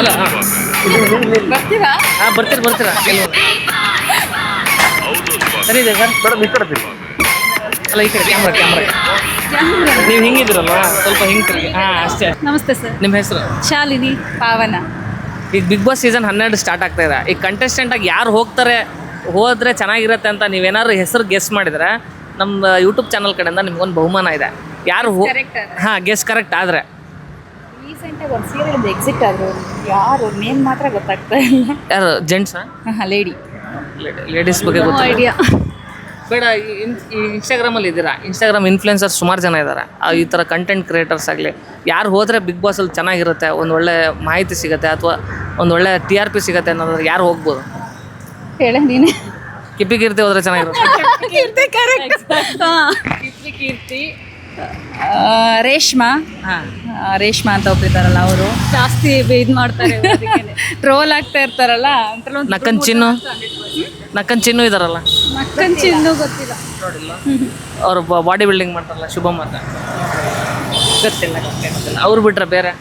ಅಲ್ಲ ಹಾಂ ಬರ್ತೀರಾ? ಹಾಂ ಬರ್ತೀರ ಬರ್ತೀರಾ? ಸರಿ ಇದೆ ಸರ್. ಮೇಡಮ್ ಈ ಕಡೆ ತಿರ್ಗಿ. ಅಲ್ಲ ಈ ಕಡೆ ಕ್ಯಾಮ್ರಾ ಕ್ಯಾಮ್ರಾ ನೀವು ಹಿಂಗಿದ್ರಲ್ವಾ ಸ್ವಲ್ಪ ಹಿಂಗೆ ತಿರುಗಿ. ಹಾಂ ಅಷ್ಟೇ. ನಮಸ್ತೆ ಸರ್. ನಿಮ್ಮ ಹೆಸರು? ಶಾಲಿನಿ ಪಾವನ. ಈಗ ಬಿಗ್ ಬಾಸ್ ಸೀಸನ್ ಹನ್ನೆರಡು ಸ್ಟಾರ್ಟ್ ಆಗ್ತಾ ಇದೆ. ಈಗ ಕಂಟೆಸ್ಟೆಂಟಾಗಿ ಯಾರು ಹೋಗ್ತಾರೆ ಹೋದ್ರೆ ಚೆನ್ನಾಗಿರತ್ತೆ ಅಂತ ನೀವೇನಾದ್ರು ಹೆಸರು ಗೆಸ್ ಮಾಡಿದ್ರೆ ನಮ್ಮ ಯೂಟ್ಯೂಬ್ ಚಾನಲ್ ಕಡೆಯಿಂದ ನಿಮ್ಗೊಂದು ಬಹುಮಾನ ಇದೆ. ಯಾರು ಹೋ Correct ಆದ್ರೆ. ಹಾಂ ಗೆಸ್ ಕರೆಕ್ಟ್ ಆದರೆ. ರೀಸೆಂಟಾಗಿ ಒಂದು ಸೀರಿಯಲ್ ಎಕ್ಸಿಟ್ ಆದ್ರು ಯಾರು ನೇಮ್ ಮಾತ್ರ ಗೊತ್ತಾಗ್ತಾ ಇಲ್ಲ. ಯಾರು ಜೆಂಟ್ಸಾ ಲೇಡಿ ಲೇಡೀಸ್ ಬಗ್ಗೆ ಗೊತ್ತಿಲ್ಲ. ಐಡಿಯಾ ಬೇಡ ಈ ಇನ್ಸ್ಟಾಗ್ರಾಮಲ್ಲಿ ಇದ್ದೀರಾ? ಇನ್ಸ್ಟಾಗ್ರಾಮ್ ಇನ್ಫ್ಲುಯೆನ್ಸರ್ಸ್ ಸುಮಾರು ಜನ ಇದ್ದಾರೆ ಈ ಥರ ಕಂಟೆಂಟ್ ಕ್ರಿಯೇಟರ್ಸ್ ಆಗಲಿ ಯಾರು ಹೋದ್ರೆ ಬಿಗ್ ಬಾಸಲ್ಲಿ ಚೆನ್ನಾಗಿರುತ್ತೆ ಒಂದು ಒಳ್ಳೆ ಮಾಹಿತಿ ಸಿಗುತ್ತೆ ಅಥವಾ ಒಂದು ಒಳ್ಳೆ ಟಿ ಆರ್ ಪಿ ಸಿಗುತ್ತೆ ಅನ್ನೋದ್ರೆ ಯಾರು ಹೋಗ್ಬೋದು? ಹೇಳ ನೀನೆ. ಕಿಪ್ಪಿ ಕೀರ್ತಿ ಹೋದ್ರೆ ಚೆನ್ನಾಗಿರುತ್ತೆ. ಕೀರ್ತಿ ರೇಷ್ಮಾ. ಹಾಂ. ರೇಷ್ಮಾ ಅಂತ ಒಬ್ರಿದಾರಲ್ಲ ಅವರು. ಜಾಸ್ತಿ ಇದು ಮಾಡ್ತಾರೆ ಟ್ರೋಲ್ ಆಗ್ತಾ ಇರ್ತಾರಲ್ಲ ನಕ್ಕನ್ ಚಿನ್ನು. ನಕ್ಕನ್ ಚಿನ್ನು ಇದಾರಲ್ಲ. ನಕ್ಕನ್ ಚಿನ್ನು ಗೊತ್ತಿಲ್ಲ. ಅವರು ಬಾಡಿ ಬಿಲ್ಡಿಂಗ್ ಮಾಡ್ತಾರಲ್ಲ ಶುಭಮ್ ಅಂತ. ಗೊತ್ತಿಲ್ಲ ಗೊತ್ತಿಲ್ಲ ಅವ್ರು ಬಿಟ್ರೆ ಬೇರೆ.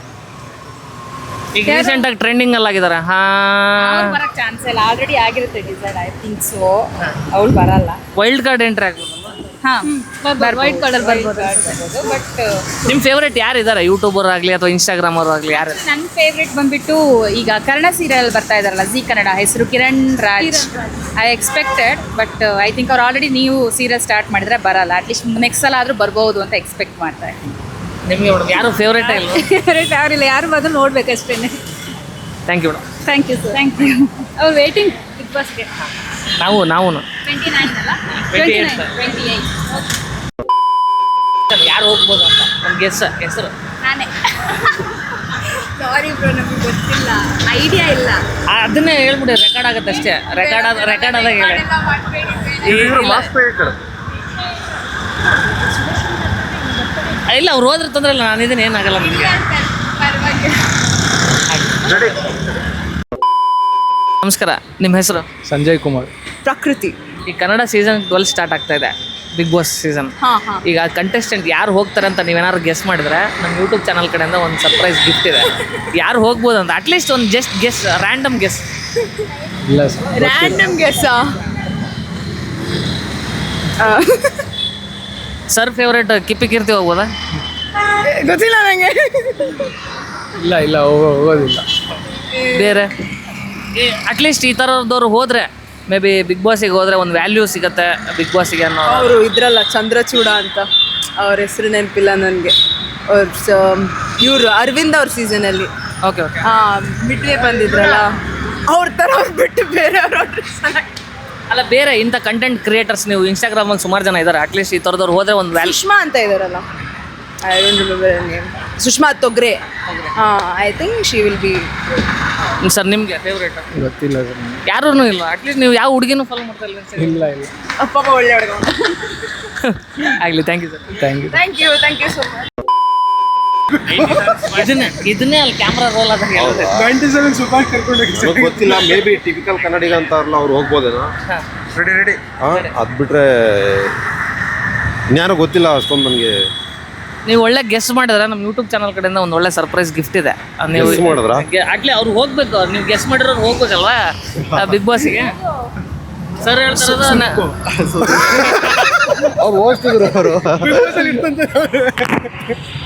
ಈಗ ರೀಸೆಂಟ್ ಆಗಿ ಟ್ರೆಂಡಿಂಗ್ ಅಲ್ಲಿ ಆಗಿದ್ದಾರೆ ಹಾಂ. ಬರಕ್ ಚಾನ್ಸ್ ಇಲ್ಲ. ಆಲ್ರೆಡಿ ಆಗಿರುತ್ತೆ ಡಿಸೈಡ್ ಐ ಥಿಂಕ್ ಸೊ ಅವ್ಳು ಬರಲ್ಲ. ವೈಲ್ಡ್ ಕಾರ್ಡ್ ಎಂಟ್ರಿ ಆಗ್ಬೋದಲ್ಲ ಹಾ ವೈಟ್ ಕಲರ್ ಬರ್ಬೋದು. ಬಟ್ ನಿಮ್ಮ ಫೇವ್ರೇಟ್ ಯಾರು ಇದ್ದಾರೆ? ಯೂಟ್ಯೂಬರ್ ಆಗಲಿ ಅಥವಾ ಇನ್ಸ್ಟಾಗ್ರಾಮ್ ಅವರು ಆಗಲಿ ಯಾರು? ನನ್ನ ಫೇವ್ರೆಟ್ ಬಂದ್ಬಿಟ್ಟು ಈಗ ಕನ್ನಡ ಸೀರಿಯಲ್ ಬರ್ತಾ ಇದಾರಲ್ಲ ಜಿ ಕನ್ನಡ ಹೆಸರು Kiran Raj. I expected but I think ಅವ್ರು ಆಲ್ರೆಡಿ ನೀವು ಸೀರಿಯಲ್ ಸ್ಟಾರ್ಟ್ ಮಾಡಿದ್ರೆ ಬರಲ್ಲ. ಅಟ್ಲೀಸ್ಟ್ ನೆಕ್ಸ್ಟ್ ಸಲ ಆದ್ರೂ ಬರ್ಬೋದು ಅಂತ ಎಕ್ಸ್ಪೆಕ್ಟ್ ಮಾಡ್ತಾ ಇದ್ದೀನಿ. ನಿಮಗೆ ಮೇಡಮ್ ಯಾರು ಫೇವ್ರೇಟ್ ಇಲ್ಲ ಫೇವ್ರೆಟ್ ಯಾರಿಲ್ಲ ಯಾರು ಬಂದು ನೋಡ್ಬೇಕಷ್ಟೇ thank you madam thank you sir thank you ಅವ್ರು ವೇಟಿಂಗ್ ಬಿಗ್ ಬಾಸ್ಗೆ ನಾವು ನಾವು ಟ್ವೆಂಟಿ ಅಲ್ಲ? 28 ಟ್ವೆಂಟಿ ನೈನ್ ಟ್ವೆಂಟಿ ಏಯ್ಟ್ ಯಾರು ಹೋಗ್ಬೋದು ಅಂತ? ನಮ್ಮ ಗೆಸ್ ಹೆಸರು? ನಾನೇ. ಸಾರಿ ಬ್ರೋ ನಮಗೆ ಗೊತ್ತಿಲ್ಲ. ಐಡಿಯಾ ಇಲ್ಲ. ಅದನ್ನೇ ಹೇಳ್ಬಿಡಿ ರೆಕಾರ್ಡ್ ಆಗುತ್ತೆ ಅಷ್ಟೇ. ರೆಕಾರ್ಡ್ ಆದ ರೆಕಾರ್ಡ್ ಆದಾಗ ಹೇಳಿ. ಇಲ್ಲ ಅವ್ರು ಹೋದ್ರೆ ತೊಂದರೆ ಇಲ್ಲ ನಾನು ಇದನ್ನ ಏನಾಗಲ್ಲ ನಿಮಗೆ. ನಮಸ್ಕಾರ ನಿಮ್ಮ ಹೆಸರು? ಸಂಜಯ್ ಕುಮಾರ್. ಪ್ರಕೃತಿ. ಈ ಕನ್ನಡ ಸೀಸನ್ ಟ್ವೆಲ್ ಸ್ಟಾರ್ಟ್ ಆಗ್ತಾ ಇದೆ ಬಿಗ್ ಬಾಸ್ ಸೀಸನ್ ಹಾಂ ಹಾಂ. ಈಗ ಕಂಟೆಸ್ಟೆಂಟ್ ಯಾರು ಹೋಗ್ತಾರೆ ಅಂತ ನೀವೇನಾದ್ರು ಗೆಸ್ ಮಾಡಿದ್ರೆ ನಮ್ಮ ಯೂಟ್ಯೂಬ್ ಚಾನಲ್ ಕಡೆಯಿಂದ ಒಂದು ಸರ್ಪ್ರೈಸ್ ಗಿಫ್ಟ್ ಇದೆ. ಯಾರು ಹೋಗ್ಬೋದು ಅಂತ ಅಟ್ಲೀಸ್ಟ್ ಒಂದು ಜಸ್ಟ್ ಗೆಸ್ ರ್ಯಾಂಡಮ್ ಗೆಸ್ ಇಲ್ಲ sir random guess sir favourite Kippi Keerthi ಹೋಗ್ಬೋದಾ? ಗೊತ್ತಿಲ್ಲ ನನಗೆ ಇಲ್ಲ ಇಲ್ಲ ಹೋಗೋ ಹೋಗೋದಿಲ್ಲ. ಬೇರೆ? ಅಟ್ಲೀಸ್ಟ್ ಈ ಥರದವ್ರು ಹೋದರೆ ಮೇ ಬಿ ಬಿಗ್ ಬಾಸಿಗೆ ಹೋದರೆ ಒಂದು ವ್ಯಾಲ್ಯೂ ಸಿಗುತ್ತೆ ಬಿಗ್ ಬಾಸಿಗೆ ಅನ್ನೋ ಅವರು ಇದ್ರಲ್ಲ ಚಂದ್ರಚೂಡ ಅಂತ ಅವ್ರ ಹೆಸರು ನೆನಪಿಲ್ಲ ನನಗೆ. ಅವ್ರ ಇವರು ಅರವಿಂದ್ ಅವ್ರ ಸೀಸನಲ್ಲಿ ಓಕೆ ಓಕೆ ಬಿಟ್ಟರೆ ಬಂದಿದ್ರಲ್ಲ ಅವ್ರ ಥರ ಬಿಟ್ಟು ಬೇರೆ ಅವ್ರ ಅಲ್ಲ. ಬೇರೆ ಇಂಥ ಕಂಟೆಂಟ್ ಕ್ರಿಯೇಟರ್ಸ್ ನೀವು ಇನ್ಸ್ಟಾಗ್ರಾಮಲ್ಲಿ ಸುಮಾರು ಜನ ಇದ್ದಾರೆ ಅಟ್ಲೀಸ್ಟ್ ಈ ಥರದವ್ರು ಹೋದರೆ ಒಂದು ವ್ಯಾಲ್ಯೂಷ್ಮಾ ಅಂತ ಇದಾರಲ್ಲ. I don't remember name Sushma Togre ಹಾಂ I think she will be sir ನಿಮಗೆ ಫೇವ್ರೇಟ್ ಗೊತ್ತಿಲ್ಲ ಸರ್. ಯಾರೂ ಇಲ್ಲ. ಅಟ್ಲೀಸ್ಟ್ ನೀವು ಯಾವ ಹುಡುಗಿನೂ ಫಾಲೋ ಮಾಡ್ತಾ ಇಲ್ಲ ಇಲ್ಲ ಇಲ್ಲ. ಅಪ್ಪ ಒಳ್ಳೆ ಹುಡುಗ. ಆಗಲಿ thank you sir thank you thank you thank you so much ಇದನ್ನೇ ಇದನ್ನೇ ಅಲ್ಲಿ ಕ್ಯಾಮ್ರಾ ರೋಲ್ ಆದಾಗ ಹೇಳಿದೆ ಕರ್ಕೊಂಡು ಗೊತ್ತಿಲ್ಲ ಮೇ ಬಿ ಟಿಪಿಕಲ್ ಕನ್ನಡಿಗ ಅಂತಾರಲ್ಲ ಅವ್ರು ಹೋಗ್ಬೋದೇನೋ? ರೆಡಿ ರೆಡಿ ಹಾಂ ಅದು ಬಿಟ್ರೆ ಇನ್ಯಾರೋ ಗೊತ್ತಿಲ್ಲ ಅಷ್ಟೊಂದು ನನಗೆ. ನೀವು ಒಳ್ಳೆ ಗೆಸ್ ಮಾಡಿದ್ರೆ ನಮ್ಮ ಯೂಟ್ಯೂಬ್ ಚಾನಲ್ ಕಡೆಯಿಂದ ಒಂದು ಒಳ್ಳೆ ಸರ್ಪ್ರೈಸ್ ಗಿಫ್ಟ್ ಇದೆ. ಅದ್ ನೀವು Guess ಮಾಡಿದ್ರಾ? ಆಗ್ಲಿ ಅವ್ರು ಹೋಗ್ಬೇಕು ನೀವು ಗೆಸ್ ಮಾಡಿರೋರು ಹೋಗ್ಬೇಕಲ್ವಾ? ಬಿಗ್ ಬಾಸ್ಗೆ ಸರ್ ಹೇಳ್ತಾರದ ಅವ್ರು ಹೋಗ್ತಿದ್ರು ಅವರು.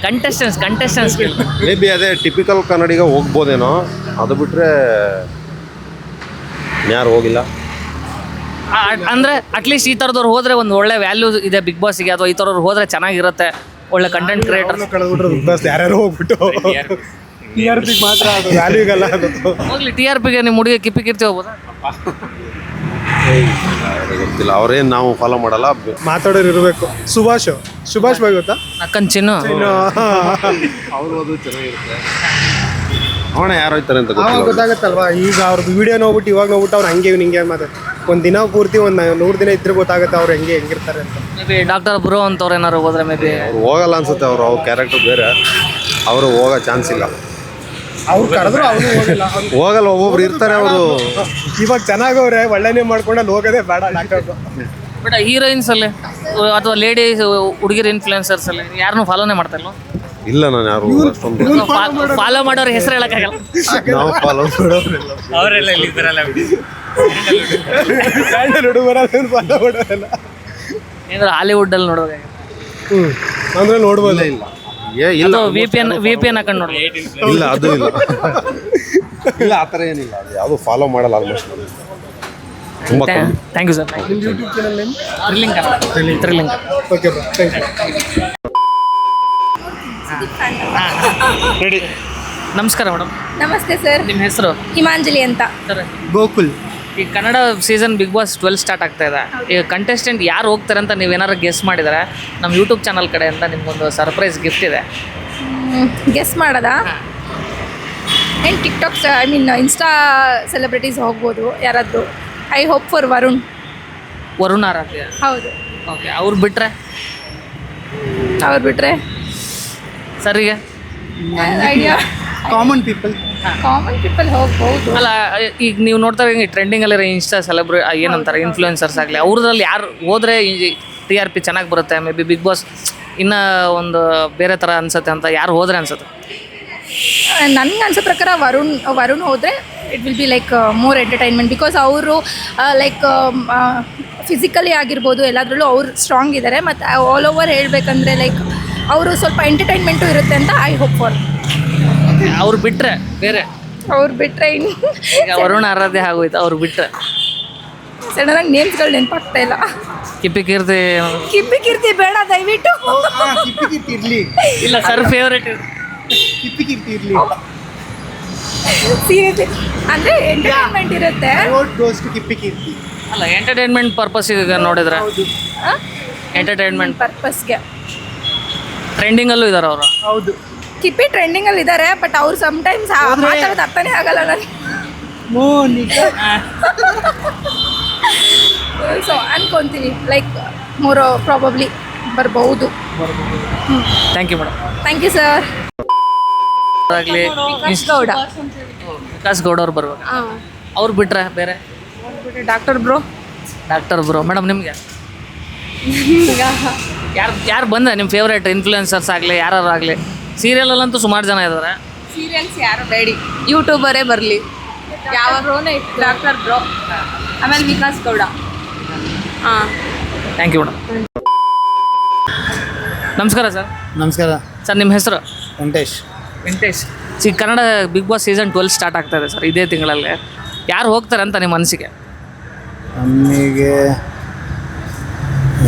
ಕಂಟೆಸ್ಟೆನ್ಸ್ ಕಂಟೆಸ್ಟೆನ್ಸ್ ಮೇ ಬಿ ಅದೇ ಟಿಪಿಕಲ್ ಕನ್ನಡಿಗ ಹೋಗ್ಬೋದೇನೋ ಅದು ಬಿಟ್ರೆ ಯಾರು ಹೋಗಿಲ್ಲ. ಅಂದ್ರೆ ಅಟ್ಲೀಸ್ಟ್ ಈ ಥರದವ್ರು ಹೋದ್ರೆ ಒಂದು ಒಳ್ಳೆ ವ್ಯಾಲ್ಯೂ ಇದೆ ಬಿಗ್ ಬಾಸ್ಗೆ ಅಥವಾ ಈ ಥರವ್ರು ಹೋದ್ರೆ ಚೆನ್ನಾಗಿರುತ್ತೆ. ಒಳ್ಳೆ ಕಂಟೆಂಟ್ ಕ್ರಿಯೇಟರ್ ಕಳೆದ್ಬಿಟ್ರು ಯಾರ್ಯಾರು ಹೋಗ್ಬಿಟ್ಟು. ಟಿ ಆರ್ ಪಿಗೆ ಮಾತ್ರ ಅದು ವ್ಯಾಲ್ಯೂಗಲ್ಲ ಅದು. ಹೋಗ್ಲಿ ಟಿ ಆರ್ ಪಿಗೆ ನಿಮ್ಮ ಹುಡುಗಿ ಕಿಪ್ಪಿ ಕಿರ್ತಿ ಹೋಗ್ಬೋದಾ? ಗೊತ್ತಿಲ್ಲ ಅವ್ರೇನು ನಾವು ಫಾಲೋ ಮಾಡಲ್ಲ? ಮಾತಾಡೋರು ಇರಬೇಕು. ಸುಭಾಷ್ ಸುಭಾಷ್ ಬಾಯ್ ಗೊತ್ತಾ? ನಕ್ಕನ್ ಚಿನ್ನು. ಇನ್ನು ಅವ್ರು ಅದು ಚೆನ್ನಾಗಿರುತ್ತೆ. ಅವಣ ಯಾರು ಹೋಯ್ತಾರೆ ಅಂತ ಅವಾಗ ಗೊತ್ತಿಲ್ಲ ಗೊತ್ತಾಗತ್ತಲ್ವಾ? ಈಗ ಅವ್ರದ್ದು ವಿಡಿಯೋ ನೋಡ್ಬಿಟ್ಟು ಇವಾಗ ನೋಡ್ಬಿಟ್ಟು ಅವ್ರು ಹಂಗೆ ಹಿಂಗೆ ಮಾತಾಡ ಒಂದು ದಿನ ಪೂರ್ತಿ ಒಂದು ನೂರು ದಿನ ಇದ್ರೆ ಗೊತ್ತಾಗುತ್ತೆ ಅವ್ರು ಹೆಂಗೆ ಹೆಂಗಿರ್ತಾರೆ ಅಂತ. ಮೇ ಬಿ ಡಾಕ್ಟರ್ ಬ್ರೋ ಅಂತವ್ರು ಏನಾದ್ರು ಹೋದ್ರೆ ಮೇ ಬಿ ಅವ್ರು ಹೋಗಲ್ಲ ಅನ್ಸುತ್ತೆ ಅವರು ಅವ್ರ ಕ್ಯಾರೆಕ್ಟರ್ ಬೇರೆ. ಅವರು ಹೋಗೋ ಚಾನ್ಸ್ ಇಲ್ಲ. ಅವ್ರು ಕರೆದ್ರು ಅವರು ಹೋಗಿಲ್ಲ. ಹೋಗಲ್ಲ ಒಬ್ಬೊಬ್ರು ಇರ್ತಾರೆ ಅವರು ಇವಾಗ ಚೆನ್ನಾಗವ್ರೆ ಒಳ್ಳೆನೇ ಮಾಡ್ಕೊಂಡು ಅಲ್ಲಿ ಹೋಗೋದೇ ಬೇಡ ಡಾಕ್ಟರ್ ಬೇಡ ಹೀರೋಯಿನ್ಸ್ ಅಲ್ಲಿ ಅಥವಾ ಲೇಡೀಸ್ ಹುಡುಗಿರ್ ಇನ್ಫ್ಲುಯೆನ್ಸರ್ಸ್ ಅಲ್ಲಿ ಯಾರನ್ನೂ ಫಾಲೋನೇ ಮಾಡ್ತಾ ಇಲ್ವಾ? ಇಲ್ಲ ನಾನು ಯಾರು ಅಷ್ಟೊಂದು ಫಾಲೋ ಮಾಡೋರ ಹೆಸರು ಹೇಳಕ್ಕಾಗಲ್ಲ ನಾವು ಫಾಲೋ ಮಾಡೋರಿಲ್ಲ. ಅವರೆಲ್ಲ ಇಲ್ಲಿ ಇದ್ದಾರಲ್ಲ ಫಾಲೋ ಮಾಡೋದಲ್ಲ ಏನಾದ್ರು ಹಾಲಿವುಡ್ ಅಲ್ಲಿ ನೋಡುವಾಗ ಹ್ಞೂ ಅಂದರೆ ನೋಡ್ಬೋದು. ಇಲ್ಲ ಏ ಇಲ್ಲ. ಅದು V P N V P N ಹಾಕೊಂಡು ನೋಡಿ ಇಲ್ಲ ಅದು ಇಲ್ಲ. ಇಲ್ಲ ಆ ಥರ ಏನಿಲ್ಲ. ಅದು ಯಾವುದು ಫಾಲೋ ಮಾಡಲ್ಲ ಆಲ್ಮೋಸ್ಟ್ ತುಂಬ thank you sir YouTube channel name thrilling thrilling okay bro thank you ready ನಮಸ್ಕಾರ ಮೇಡಮ್ ನಮಸ್ತೆ ಸರ್ ನಿಮ್ಮ ಹೆಸರು? ಹಿಮಾಂಜಲಿ ಅಂತ. ಸರ್ ಗೋಕುಲ್. ಈ Kannada season Bigg Boss twelve start ಆಗ್ತಾ ಇದೆ. ಈಗ ಕಂಟೆಸ್ಟೆಂಟ್ ಯಾರು ಹೋಗ್ತಾರೆ ಅಂತ ಏನಾರು ಗೆಸ್ ಮಾಡಿದರೆ ನಮ್ಮ ಯೂಟ್ಯೂಬ್ ಚಾನಲ್ ಕಡೆಯಿಂದ ನಿಮಗೊಂದು ಸರ್ಪ್ರೈಸ್ ಗಿಫ್ಟ್ ಇದೆ. ಗೆಸ್ ಮಾಡೋದಾ? ಏನು TikTok I mean Insta celebrities ಹೋಗ್ಬೋದು ಯಾರಾದರೂ? I hope for Varun Varun Aradhya. ಹೌದು. ಓಕೆ ಅವ್ರು ಬಿಟ್ರೆ? ಅವ್ರು ಬಿಟ್ರೆ? ಸರಿಗೆ? Idea common people common people ಹೋಗ್ಬೋದು. ಅಲ್ಲ ಈಗ ನೀವು ನೋಡ್ತಾ ಈ ಅಲ್ಲಿ ಇನ್ಸ್ಟಾ ಸೆಲೆಬ್ರಿ ಏನಂತಾರೆ ಇನ್ಫ್ಲೂಯೆನ್ಸರ್ಸ್ ಆಗಲಿ ಅವ್ರದ್ರಲ್ಲಿ ಯಾರು ಹೋದ್ರೆ ಟಿ ಆರ್ ಪಿ ಚೆನ್ನಾಗಿ ಬರುತ್ತೆ ಮೇ ಬಿ ಬಿಗ್ ಬಾಸ್ ಇನ್ನೂ ಒಂದು ಬೇರೆ ಥರ ಅನ್ಸುತ್ತೆ ಅಂತ ಯಾರು ಹೋದ್ರೆ ಅನ್ಸುತ್ತೆ? ನನಗೆ ಅನ್ಸೋ ಪ್ರಕಾರ ವರುಣ್ ವರುಣ್ ಹೋದರೆ it will be like more entertainment because ಅವರು ಲೈಕ್ ಫಿಸಿಕಲಿ ಆಗಿರ್ಬೋದು ಎಲ್ಲದರಲ್ಲೂ ಅವ್ರು ಸ್ಟ್ರಾಂಗ್ ಇದ್ದಾರೆ ಮತ್ತು ಆಲ್ ಓವರ್ ಹೇಳಬೇಕಂದ್ರೆ ಲೈಕ್ ಅವರು ಸ್ವಲ್ಪ ಎಂಟರ್ಟೈನ್ಮೆಂಟು ಇರುತ್ತೆ ಅಂತ ಐ ಹೋಪ್ ಫಾರ್ ಅವ್ರು ಬಿಟ್ರೆ ಬೇರೆ. ಅವ್ರು ಬಿಟ್ರೆ ಇನ್ನು ಈಗ ವರುಣ್ ಆರಾಧ್ಯ ಆಗೋಯ್ತು ಅವ್ರು ಬಿಟ್ಟರೆ ಆಗಿ ನೇಮ್ಸ್ಗಳು ನೆನಪಾಗ್ತಾ ಇಲ್ಲ. ಕಿಪ್ಪಿ ಕೀರ್ತಿ. ಕಿಬ್ಬಿ ಕೀರ್ತಿ ಬೇಡ ದಯವಿಟ್ಟು. ಇರ್ಲಿ. ಇಲ್ಲ ಸರ್ ಫೇವ್ರೇಟ್ ಕಿಪ್ಪಿ ಕಿರ್ತಿ ಇರ್ಲಿ. ಸೀರಿಯಸ್ಲಿ ಅಂದ್ರೆ ಎಂಟರ್ಟೈನ್ಮೆಂಟ್ ಇರುತ್ತೆ. Vote goes to Kippi Keerthi. ಅಲ್ಲ ಎಂಟರ್ಟೈನ್ಮೆಂಟ್ ಪರ್ಪಸ್ ಈಗ ನೋಡಿದ್ರೆ. ಎಂಟರ್ಟೈನ್ಮೆಂಟ್ ಪರ್ಪಸ್ಗೆ ಟ್ರೆಂಡಿಂಗಲ್ಲೂ ಇದ್ದಾರೆ ಅವರು. ಹೌದು. ಕಿಪ್ಪಿ ಟ್ರೆಂಡಿಂಗಲ್ಲಿ ಇದ್ದಾರೆ ಬಟ್ ಅವ್ರು ಸಮ್ಟೈಮ್ಸ್ ಮಾತಾಡೋದು ಅರ್ಥನೇ ಆಗಲ್ಲ ನನಗೆ. ಸೊ ಅನ್ಕೊಂತೀನಿ ಲೈಕ್ ಮೋರ್ ಪ್ರಾಬಬ್ಲಿ ಬರ್ಬಹುದು. Thank you madam thank you sir ಆಗಲಿ ಗೌಡ. ವಿಕಾಸ್ ಗೌಡ. ಅವ್ರು ಬರ್ಬೇಕು ಅವ್ರು ಬಿಟ್ರೆ ಬೇರೆ? Doctor bro doctor bro madam ನಿಮಗೆ? ಯಾರು ಯಾರು ಬಂದ? ನಿಮ್ಮ ಫೇವ್ರೇಟ್ ಇನ್ಫ್ಲೂಯೆನ್ಸರ್ಸ್ ಆಗಲಿ ಯಾರು ಆಗಲಿ? ಸೀರಿಯಲಲ್ಲಂತೂ ಸುಮಾರು ಜನ ಇದ್ದಾರೆ ಸೀರಿಯಲ್ಸ್ ಯಾರು ಬೇಡಿ. ಯೂಟ್ಯೂಬರೇ ಬರಲಿ. ಯಾವ ಬ್ರೋನೇ ಡಾಕ್ಟರ್ ಬ್ರೋ ಆಮೇಲೆ ವಿಕಾಸ್ ಗೌಡ. ಹಾಂ. ಥ್ಯಾಂಕ್ ಯು ಮೇಡಮ್ ನಮಸ್ಕಾರ ಸರ್ ನಮಸ್ಕಾರ. ಸರ್ ನಿಮ್ಮ ಹೆಸರು? Venkatesh. Venkatesh. C Kannada Bigg Boss season twelve start ಆಗ್ತಾ ಇದೆ ಸರ್ ಇದೇ ತಿಂಗಳಲ್ಲಿ. ಯಾರು ಹೋಗ್ತಾರೆ ಅಂತ ನಿಮ್ಮ ಮನಸ್ಸಿಗೆ? ನಮಗೆ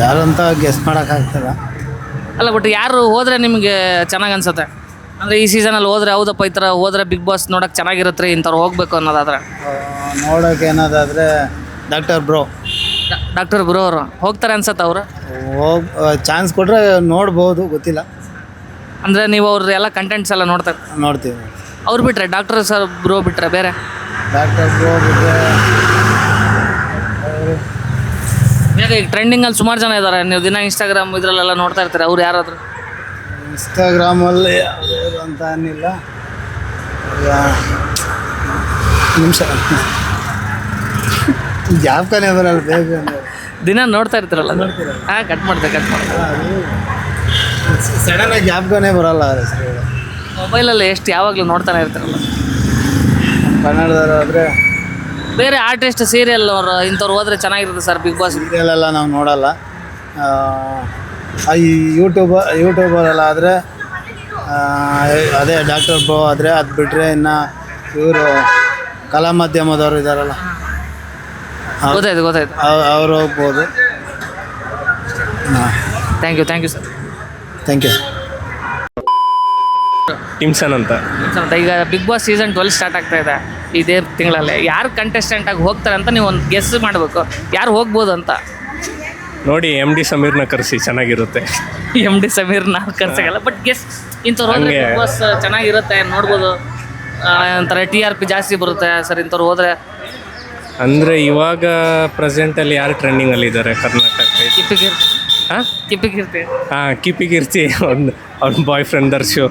ಯಾರಂತ ಗೆಸ್ ಮಾಡೋಕ್ಕಾಗ್ತದ. ಅಲ್ಲ ಬಟ್ ಯಾರು ಹೋದರೆ ನಿಮಗೆ ಚೆನ್ನಾಗಿ ಅನ್ಸುತ್ತೆ? ಅಂದರೆ ಈ ಸೀಸನಲ್ಲಿ ಹೋದ್ರೆ ಹೌದಪ್ಪ ಈ ಥರ ಹೋದ್ರೆ ಬಿಗ್ ಬಾಸ್ ನೋಡೋಕೆ ಚೆನ್ನಾಗಿರುತ್ತೆ ರೀ ಇಂಥವ್ರು ಹೋಗ್ಬೇಕು ಅನ್ನೋದಾದ್ರೆ? ನೋಡೋಕೆ ಏನಾದಾದರೆ ಡಾಕ್ಟರ್ ಬ್ರೋ ಡಾಕ್ಟರ್ ಬ್ರೋ ಅವರು. ಹೋಗ್ತಾರೆ ಅನ್ಸತ್ತೆ ಅವರು? ಹೋಗ್ ಚಾನ್ಸ್ ಕೊಟ್ಟರೆ ನೋಡ್ಬೋದು ಗೊತ್ತಿಲ್ಲ. ಅಂದರೆ ನೀವು ಅವ್ರ ಎಲ್ಲ ಕಂಟೆಂಟ್ಸ್ ಎಲ್ಲ ನೋಡ್ತಾರೆ ನೋಡ್ತೀವಿ. ಅವ್ರು ಬಿಟ್ರೆ ಡಾಕ್ಟರ್ ಸರ್ ಬ್ರೋ ಬಿಟ್ರೆ ಬೇರೆ? ಡಾಕ್ಟರ್ ಬ್ರೋ ಬಿಟ್ಟರೆ ಬೇರೆ ಈಗ ಟ್ರೆಂಡಿಂಗಲ್ಲಿ ಸುಮಾರು ಜನ ಇದ್ದಾರೆ ನೀವು ದಿನ ಇನ್ಸ್ಟಾಗ್ರಾಮ್ ಇದರಲ್ಲೆಲ್ಲ ನೋಡ್ತಾ ಇರ್ತಾರೆ? ಅವ್ರು ಯಾರಾದರೂ? ಇನ್ಸ್ಟಾಗ್ರಾಮಲ್ಲಿ ಅಲ್ಲಿ ಅಂತ ಏನಿಲ್ಲ ಈಗ ನಿಮಿಷ. ಜ್ಞಾಪಕನೇ ಬರಲ್ಲ ಬೇಗ. ದಿನ ನೋಡ್ತಾ ಇರ್ತೀರಲ್ಲ ಹಾಂ ಕಟ್ ಮಾಡ್ತೆ ಕಟ್ ಮಾಡ್ತಾರೆ ಸಡನ್ ಆಗಿ ಜ್ಞಾಪಕನೇ ಬರಲ್ಲ ಅವ್ರ ಹೆಸರು. ಮೊಬೈಲಲ್ಲಿ ಎಷ್ಟು ಯಾವಾಗಲೂ ನೋಡ್ತಾನೆ ಇರ್ತಾರಲ್ಲ? ಕನ್ನಡದವ್ರಾದರೆ ಬೇರೆ ಆರ್ಟಿಸ್ಟ್ ಸೀರಿಯಲ್ ಅವರು ಇಂಥವ್ರು ಹೋದ್ರೆ ಚೆನ್ನಾಗಿರುತ್ತೆ ಸರ್ ಬಿಗ್ ಬಾಸ್ ಸೀರಿಯಲೆಲ್ಲ ನಾವು ನೋಡಲ್ಲ. ಆ, ಈ ಯೂಟ್ಯೂಬ ಯೂಟ್ಯೂಬರೆಲ್ಲ ಆದರೆ ಅದೇ ಡಾಕ್ಟರ್ ಬ್ರೋ ಆದರೆ ಅದು ಬಿಟ್ಟರೆ ಇನ್ನು ಇವರು ಕಲಾ ಮಾಧ್ಯಮದವರು ಇದ್ದಾರಲ್ಲ ಗೊತ್ತಾಯ್ತು ಗೊತ್ತಾಯ್ತು. ಅವ್ರು ಹೋಗ್ಬೋದು. ಹಾಂ. Thank you thank you sir thank you ಟಿಮ್ಸನ್ ಅಂತ. ಅಂತ. ಈಗ Bigg Boss season twelve start ಆಗ್ತಾ ಇದೆ. ಇದೇ ತಿಂಗಳಲ್ಲಿ. ಯಾರು ಕಂಟೆಸ್ಟೆಂಟ್ ಆಗಿ ಹೋಗ್ತಾರೆ ಅಂತ ನೀವು ಒಂದು ಗೆಸ್ ಮಾಡಬೇಕು. ಯಾರು ಹೋಗ್ಬೋದು ಅಂತ? ನೋಡಿ ಎಂ ಡಿ ಸಮೀರ್ನ ಕರೆಸಿ ಚೆನ್ನಾಗಿರುತ್ತೆ. ಎಂ ಡಿ ಸಮೀರ್ನ ನಾವು ಬಟ್ ಗೆಸ್ ಇಂಥವ್ರು ಹೋದ್ರೆ ಹಂಗೆ. ಬಾಸ್ ಚೆನ್ನಾಗಿರುತ್ತೆ ನೋಡ್ಬೋದು. ಆ, ಒಂಥರ ಟಿ ಆರ್ ಪಿ ಜಾಸ್ತಿ ಬರುತ್ತೆ ಸರ್ ಇಂಥವ್ರು ಹೋದ್ರೆ. ಅಂದರೆ ಇವಾಗ ಪ್ರೆಸೆಂಟಲ್ಲಿ ಯಾರು ಟ್ರೆಂಡಿಂಗಲ್ಲಿ ಇದ್ದಾರೆ ಕರ್ನಾಟಕ? ಹಾಂ? ಕಿಪ್ಪಿ ಕೀರ್ತಿ ಹಾಂ ಕಿಪಿ ಕೀರ್ತಿ ಒಂದು ಅವ್ರ ಬಾಯ್ ಫ್ರೆಂಡ್ ದರ್ಶು.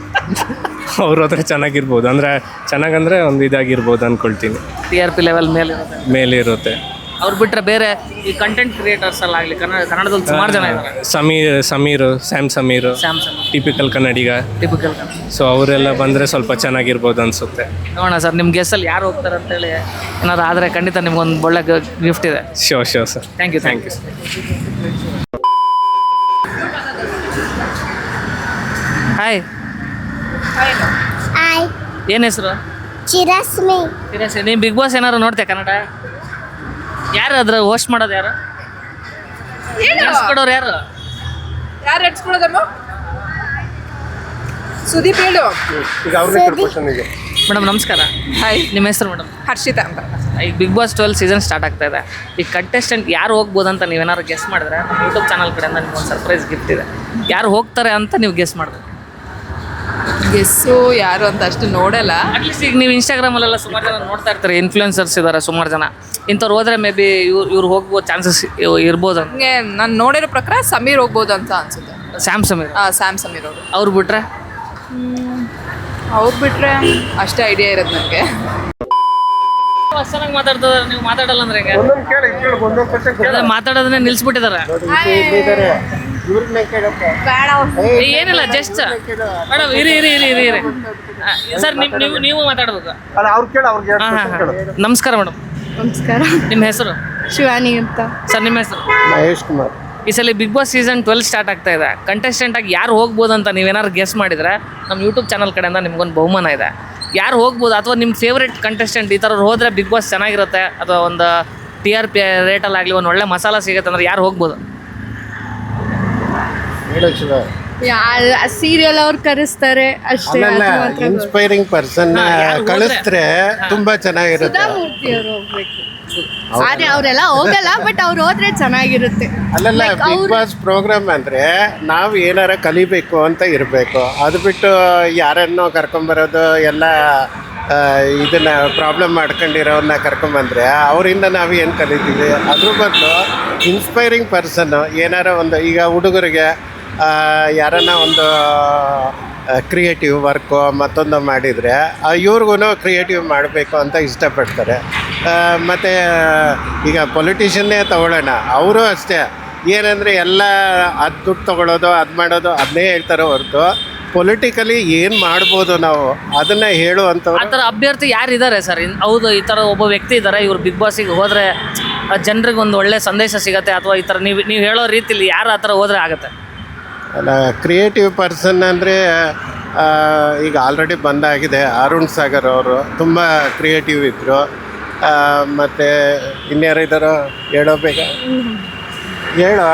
ಅವ್ರ ಹತ್ರ ಚೆನ್ನಾಗಿರ್ಬೋದು. ಅಂದರೆ ಚೆನ್ನಾಗಂದರೆ ಒಂದು ಇದಾಗಿರ್ಬೋದು ಅಂದ್ಕೊಳ್ತೀನಿ ಟಿ ಆರ್ ಪಿ ಲೆವೆಲ್ ಮೇಲೆ ಇರುತ್ತೆ. ಮೇಲೆ ಇರುತ್ತೆ. ಅವ್ರು ಬಿಟ್ಟರೆ ಬೇರೆ ಈ ಕಂಟೆಂಟ್ ಕ್ರಿಯೇಟರ್ಸ್ ಎಲ್ಲ ಆಗಲಿ ಕನ್ನಡ ಕನ್ನಡದಲ್ಲಿ ಸುಮಾರು ಜನ ಇದ್ದಾರೆ Sameer Sameer Sam Sameer Samsung typical Kannadiga. Typical so ಅವರೆಲ್ಲ ಬಂದರೆ ಸ್ವಲ್ಪ ಚೆನ್ನಾಗಿರ್ಬೋದು ಅನಿಸುತ್ತೆ. ನೋಡೋಣ ಸರ್ ನಿಮ್ಮ ಗೆಸ್ಟಲ್ಲಿ ಯಾರು ಹೋಗ್ತಾರೆ ಅಂತೇಳಿ. ಏನಾದ್ರು ಆದರೆ ಖಂಡಿತ ನಿಮ್ಗೊಂದು ಒಳ್ಳೆ ಗಿಫ್ಟ್ ಇದೆ. Sure sure sir thank you thank you hi. Hi. ಏನ್ ಹೆಸರು? ಚಿರಸ್ಮಿ. ನೀವು ಬಿಗ್ ಬಾಸ್ ಏನಾರು ನೋಡ್ತೆ ಕನ್ನಡ? ಯಾರು ಅದ್ರ ಹೋಸ್ಟ್ ಮಾಡೋದು ಯಾರು? ನಡ್ಸ್ಕೊಡೋರು ಯಾರು? ಯಾರು ನಡ್ಸ್ಕೊಳೋದಮ್ಮ ಸುದೀಪ್ ಹೇಳು. ಈಗ ಅವ್ರನ್ನೇ ಕೇಳಿ ಕ್ವಶನ್ ಈಗ. ಮೇಡಮ್ ನಮಸ್ಕಾರ. ಹಾಯ್. ನಿಮ್ಮ ಹೆಸರು ಮೇಡಮ್? ಹರ್ಷಿತಾ ಅಂತ. ಈಗ Bigg Boss twelve season start ಆಗ್ತಾ ಇದೆ. ಈ ಕಂಟೆಸ್ಟೆಂಟ್ ಯಾರು ಹೋಗ್ಬೋದು ಅಂತ ನೀವೇನಾದ್ರು ಗೆಸ್ ಮಾಡಿದ್ರೆ ನಮ್ಮ ಯೂಟ್ಯೂಬ್ ಚಾನಲ್ ಕಡೆಯಿಂದ ನಿಮ್ಗೆ ಒಂದು ಸರ್ಪ್ರೈಸ್ ಗಿಫ್ಟ್ ಇದೆ. ಯಾರು ಹೋಗ್ತಾರೆ ಅಂತ ನೀವು ಗೆಸ್ ಮಾಡಬೇಕು. ಗೆಸ್ಸು ಯಾರು ಅಂತ ಅಷ್ಟು ನೋಡಲ್ಲ. ಅಟ್ಲೀಸ್ಟ್ ಈಗ ನೀವು ಇನ್ಸ್ಟಾಗ್ರಾಮಲ್ಲೆಲ್ಲ ಸುಮಾರು ಜನ ನೋಡ್ತಾ ಇರ್ತಾರೆ ಇನ್ಫ್ಲೂಯೆನ್ಸರ್ಸ್ ಇದ್ದಾರೆ ಸುಮಾರು ಜನ. ಇಂಥವ್ರು ಹೋದ್ರೆ ಮೇ ಬಿ ಇವ್ರು ಇವ್ರು ಹೋಗ್ಬೋದು ಚಾನ್ಸಸ್ ಇರ್ಬೋದು ಅಂತ. ಹಂಗೆ ನಾನು ನೋಡಿರೋ ಪ್ರಕಾರ ಸಮೀರ್ ಹೋಗ್ಬೋದು ಅಂತ ಅನ್ಸುತ್ತೆ. ಸ್ಯಾಮ್ಸಂಗ್ ಹಾಂ ಸ್ಯಾಮ್ ಸಮೀರ್ ಅವರು. ಅವ್ರು ಬಿಟ್ರೆ? ಅವ್ರು ಬಿಟ್ರೆ ಅಷ್ಟೇ ಐಡಿಯಾ ಇರೋದು ನನಗೆ. ಚೆನ್ನಾಗಿ ಮಾತಾಡ್ತಿದಾರೆ ನೀವು ಮಾತಾಡಲ್ಲ ಅಂದ್ರೆ ಹೆಂಗೆ? ಅದೇ ಮಾತಾಡೋದನ್ನೇ ನಿಲ್ಸ್ಬಿಟ್ಟಿದ್ದಾರೆ ಏನಿಲ್ಲ ಜಸ್ಟ್ ಮೇಡಮ್ ಇರಿ ಇರಿ ಇರಿ ಇರಿ ಇರಿ. ಸರ್ ನಿಮ್ ನೀವು ನೀವು ಮಾತಾಡ್ಬೇಕು. ಹಾಂ ಹಾಂ ಹಾಂ. ನಮಸ್ಕಾರ ಮೇಡಮ್. ನಮಸ್ಕಾರ. ನಿಮ್ಮ ಹೆಸರು? ಶಿವಾನಿ ಅಂತ. ಸರ್ ನಿಮ್ಮ ಹೆಸರು? ಮಹೇಶ್ ಕುಮಾರ್. ಈ ಸಲ Bigg Boss season twelve start ಆಗ್ತಾ ಇದೆ. ಕಂಟೆಸ್ಟೆಂಟ್ ಆಗಿ ಯಾರು ಹೋಗ್ಬೋದು ಅಂತ ನೀವೇನಾದ್ರು ಗೆಸ್ ಮಾಡಿದ್ರೆ ನಮ್ಮ ಯೂಟ್ಯೂಬ್ ಚಾನಲ್ ಕಡೆಯಿಂದ ನಿಮ್ಗೊಂದು ಬಹುಮಾನ ಇದೆ. ಯಾರು ಹೋಗ್ಬೋದು ಅಥವಾ ನಿಮ್ಮ ಫೇವ್ರೆಟ್ ಕಂಟೆಸ್ಟೆಂಟ್ ಈ ಥರ ಹೋದ್ರೆ ಬಿಗ್ ಬಾಸ್ ಚೆನ್ನಾಗಿರುತ್ತೆ ಅಥವಾ ಒಂದು ಟಿ ಆರ್ ಪಿ ರೇಟಲ್ಲಾಗಲಿ ಒಂದು ಒಳ್ಳೆ ಮಸಾಲ ಸಿಗುತ್ತೆ ಅಂದ್ರೆ ಯಾರು ಹೋಗ್ಬೋದು? ಸೀರಿಯಲ್ ಅವ್ರು ಕರೆಸ್ತಾರೆ ಅಷ್ಟೇ. ಇನ್ಸ್ಪೈರಿಂಗ್ ಪರ್ಸನ್ ಕಳಿಸ್ತಾರೆ ಕಳಿಸಿದ್ರೆ ತುಂಬಾ ಚೆನ್ನಾಗಿರುತ್ತೆ. ಸುಧಾಮೂರ್ತಿ ಅವ್ರು ಹೋಗ್ಬೇಕು. ಆದ್ರೆ ಅವರೆಲ್ಲ ಹೋಗಲ್ಲ ಬಟ್ ಅವ್ರು ಹೋದ್ರೆ ಚೆನ್ನಾಗಿರುತ್ತೆ. ಅಲ್ಲಲ್ಲ ಬಿಗ್ ಬಾಸ್ ಪ್ರೋಗ್ರಾಮ್ ಅಂದ್ರೆ ನಾವು ಏನಾರ ಕಲಿಬೇಕು ಅಂತ ಇರಬೇಕು. ಅದು ಬಿಟ್ಟು ಯಾರನ್ನೋ ಕರ್ಕೊಂಬರೋದು ಎಲ್ಲ ಇದನ್ನ ಪ್ರಾಬ್ಲಮ್ ಮಾಡ್ಕೊಂಡಿರೋನ್ನ ಕರ್ಕೊಂಬಂದ್ರೆ ಅವರಿಂದ ನಾವು ಏನು ಕಲಿತೀವಿ? ಅದ್ರ ಬದಲು ಇನ್ಸ್ಪೈರಿಂಗ್ ಪರ್ಸನ್ ಏನಾರ ಒಂದು ಈಗ ಹುಡುಗರಿಗೆ ಯಾರನ್ನ ಒಂದು ಕ್ರಿಯೇಟಿವ್ ವರ್ಕು ಮತ್ತೊಂದು ಮಾಡಿದರೆ ಇವ್ರಿಗೂ ಕ್ರಿಯೇಟಿವ್ ಮಾಡಬೇಕು ಅಂತ ಇಷ್ಟಪಡ್ತಾರೆ. ಮತ್ತು, ಈಗ ಪೊಲಿಟಿಷನ್ನೇ ತಗೊಳ್ಳೋಣ. ಅವರು ಅಷ್ಟೇ. ಏನಂದರೆ ಎಲ್ಲ ಅದು ದುಡ್ಡು ತಗೊಳ್ಳೋದು ಅದು ಮಾಡೋದು ಅದನ್ನೇ ಹೇಳ್ತಾರೆ ಹೊರತು. ಪೊಲಿಟಿಕಲಿ ಏನು ಮಾಡ್ಬೋದು ನಾವು? ಅದನ್ನು ಆ ಹೇಳುವಂಥವ್ರು ಥರ ಅಭ್ಯರ್ಥಿ ಯಾರಿದ್ದಾರೆ ಸರ್? ಹೌದು, ಈ ಥರ ಒಬ್ಬ ವ್ಯಕ್ತಿ ಇದ್ದಾರೆ, ಇವ್ರು ಬಿಗ್ ಬಾಸಿಗೆ ಹೋದರೆ ಜನರಿಗೆ ಒಂದು ಒಳ್ಳೆ ಸಂದೇಶ ಸಿಗುತ್ತೆ, ಅಥವಾ ಈ ಥರ ನೀವು ನೀವು ಹೇಳೋ ರೀತಿಲಿ ಯಾರು ಆ ಥರ ಹೋದರೆ ಆಗುತ್ತೆ? ಅಲ್ಲ ಕ್ರಿಯೇಟಿವ್ ಪರ್ಸನ್ ಅಂದರೆ ಈಗ ಆಲ್ರೆಡಿ ಬಂದಾಗಿದೆ. ಅರುಣ್ ಸಾಗರ್ ಅವರು ತುಂಬ ಕ್ರಿಯೇಟಿವ್ ಇದ್ದರು ಮತ್ತು ಇನ್ಯಾರು ಇದ್ದಾರೋ ಹೇಳೋ ಬೇಗ ಹೇಳೋ.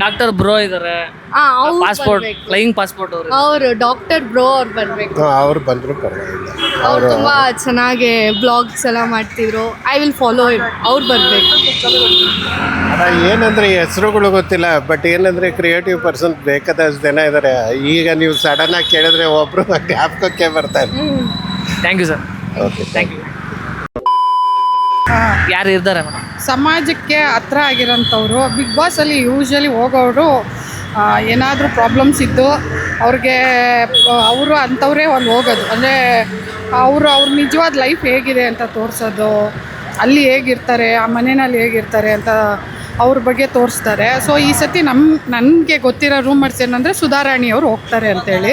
ಡಾಕ್ಟರ್ ಬ್ರೋ ಇದ್ದಾರೆ ಆ, ಅವ್ರು ಪಾಸ್ಪೋರ್ಟ್ ಬರ್ಬೇಕು. ಫ್ಲೈಯಿಂಗ್ ಪಾಸ್ಪೋರ್ಟ್ ಅವರು. ಅವ್ರು ಡಾಕ್ಟರ್ ಬ್ರೋ ಅವ್ರು ಬರ್ಬೇಕು. ಅವ್ರು ಬಂದರೂ ಪರವಾಗಿಲ್ಲ. ಅವ್ರು ತುಂಬಾ ಚೆನ್ನಾಗಿ ಬ್ಲಾಗ್ಸ್ ಎಲ್ಲ ಮಾಡ್ತಿದ್ರು. ಐ ವಿಲ್ ಫಾಲೋ ಅವ್ರು ಬರ್ಬೇಕು. ಅಲ್ಲ ಏನಂದರೆ ಹೆಸರುಗಳು ಗೊತ್ತಿಲ್ಲ ಬಟ್ ಏನಂದ್ರೆ ಕ್ರಿಯೇಟಿವ್ ಪರ್ಸನ್ ಬೇಕಾದಷ್ಟು ಜನ ಇದ್ದಾರೆ ಈಗ ನೀವು ಸಡನ್ ಆಗಿ ಕೇಳಿದ್ರೆ ಒಬ್ರು ಜ್ಞಾಪಕಕ್ಕೆ ಬರ್ತಾರೆ. Thank you sir okay thank you ಯಾರು ಇರ್ತಾರೆ ಮೇಡಮ್? ಸಮಾಜಕ್ಕೆ ಹತ್ರ ಆಗಿರೋಂಥವ್ರು, ಬಿಗ್ ಬಾಸಲ್ಲಿ ಯೂಶ್ವಲಿ ಹೋಗೋರು ಏನಾದರೂ ಪ್ರಾಬ್ಲಮ್ಸ್ ಇದ್ದು ಅವ್ರಿಗೆ ಅವರು ಅಂಥವ್ರೇ ಅಲ್ಲಿ ಹೋಗೋದು. ಅಂದರೆ ಅವರು, ಅವ್ರ ನಿಜವಾದ ಲೈಫ್ ಹೇಗಿದೆ ಅಂತ ತೋರಿಸೋದು, ಅಲ್ಲಿ ಹೇಗಿರ್ತಾರೆ, ಆ ಮನೆಯಲ್ಲಿ ಹೇಗಿರ್ತಾರೆ ಅಂತ ಅವ್ರ ಬಗ್ಗೆ ತೋರಿಸ್ತಾರೆ. ಸೊ ಈ ಸತಿ ನಮ್ಮ ನನಗೆ ಗೊತ್ತಿರೋ ರೂಮರ್ಸ್ ಏನಂದರೆ ಸುಧಾರಾಣಿ ಅವರು ಹೋಗ್ತಾರೆ ಅಂತೇಳಿ.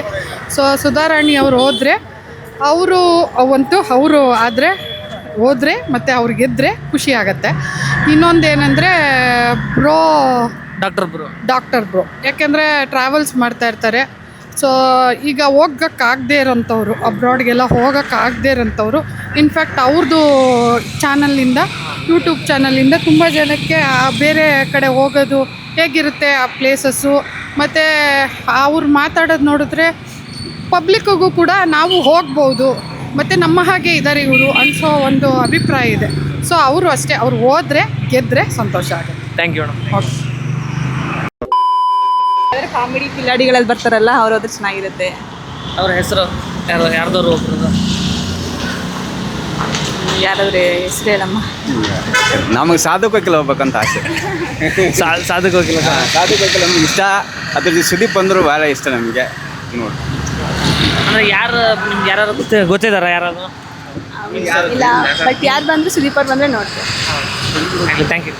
ಸೊ ಸುಧಾರಾಣಿ ಅವರು ಹೋದರೆ, ಅವರು, ಅವಂತೂ ಅವರು ಆದರೆ ಹೋದರೆ ಮತ್ತು ಅವ್ರು ಗೆದ್ದರೆ ಖುಷಿ ಆಗುತ್ತೆ. ಇನ್ನೊಂದು ಏನಂದರೆ bro doctor bro doctor bro ಯಾಕೆಂದರೆ ಟ್ರಾವೆಲ್ಸ್ ಮಾಡ್ತಾ ಇರ್ತಾರೆ. ಸೊ ಈಗ ಹೋಗೋಕ್ಕಾಗದೇ ಇರೋಂಥವ್ರು ಅಬ್ರಾಡ್ಗೆಲ್ಲ ಹೋಗೋಕ್ಕಾಗದೇ ಇರೋಂಥವ್ರು ಇನ್ಫ್ಯಾಕ್ಟ್ ಅವ್ರದ್ದು ಚಾನಲ್ಲಿಂದ ಯೂಟ್ಯೂಬ್ ಚಾನಲಿಂದ ತುಂಬ ಜನಕ್ಕೆ ಆ ಬೇರೆ ಕಡೆ ಹೋಗೋದು ಹೇಗಿರುತ್ತೆ ಆ ಪ್ಲೇಸಸ್ಸು ಮತ್ತು ಅವ್ರು ಮಾತಾಡೋದು ನೋಡಿದ್ರೆ ಪಬ್ಲಿಕ್ಕಿಗೂ ಕೂಡ ನಾವು ಹೋಗ್ಬೋದು. ಮತ್ತು ನಮ್ಮ ಹಾಗೆ ಇದ್ದಾರೆ ಇವರು ಅನ್ಸೋ ಒಂದು ಅಭಿಪ್ರಾಯ ಇದೆ. ಸೊ ಅವರು ಅಷ್ಟೇ ಅವ್ರು ಹೋದರೆ ಗೆದ್ದರೆ ಸಂತೋಷ ಆಗುತ್ತೆ. Thank you madam okay comedy ಕಿಲಾಡಿಗಳಲ್ಲಿ ಬರ್ತಾರಲ್ಲ ಅವ್ರು ಹೋದ್ರೆ ಚೆನ್ನಾಗಿರುತ್ತೆ. ಅವ್ರ ಹೆಸರು ಯಾರು ಯಾರ್ದವ್ರು ಒಬ್ರದ್ದು? ಯಾರಾದ್ರೆ ಹೆಸರು ನಮಗೆ ಸಾಧುಕೋಕಿಲ್ಲ ಹೋಗ್ಬೇಕಂತ ಆಸೆ. ಸಾ- ಸಾಧಕ ಸಾಧು ಸರ್ ಸಾಧುಕೋಕಿಲ್ಲ ನಮ್ಗೆ ಇಷ್ಟ. ಅದ್ರ ಸುದೀಪ್ ಬಂದರೂ ಭಾಳ ಇಷ್ಟ ನಮಗೆ. ನೋಡಿ. ಅಂದರೆ ಯಾರು ನಿಮ್ಗೆ ಯಾರು ಗೊತ್ತಿ ಗೊತ್ತಿದಾರ ಯಾರಾದ್ರು? ಇಲ್ಲ ಬಟ್ ಯಾರು ಬಂದ್ರೆ ಸುದೀಪ್ ಅವ್ರು ಬಂದರೆ ನೋಡ್ತೀವಿ. Thank you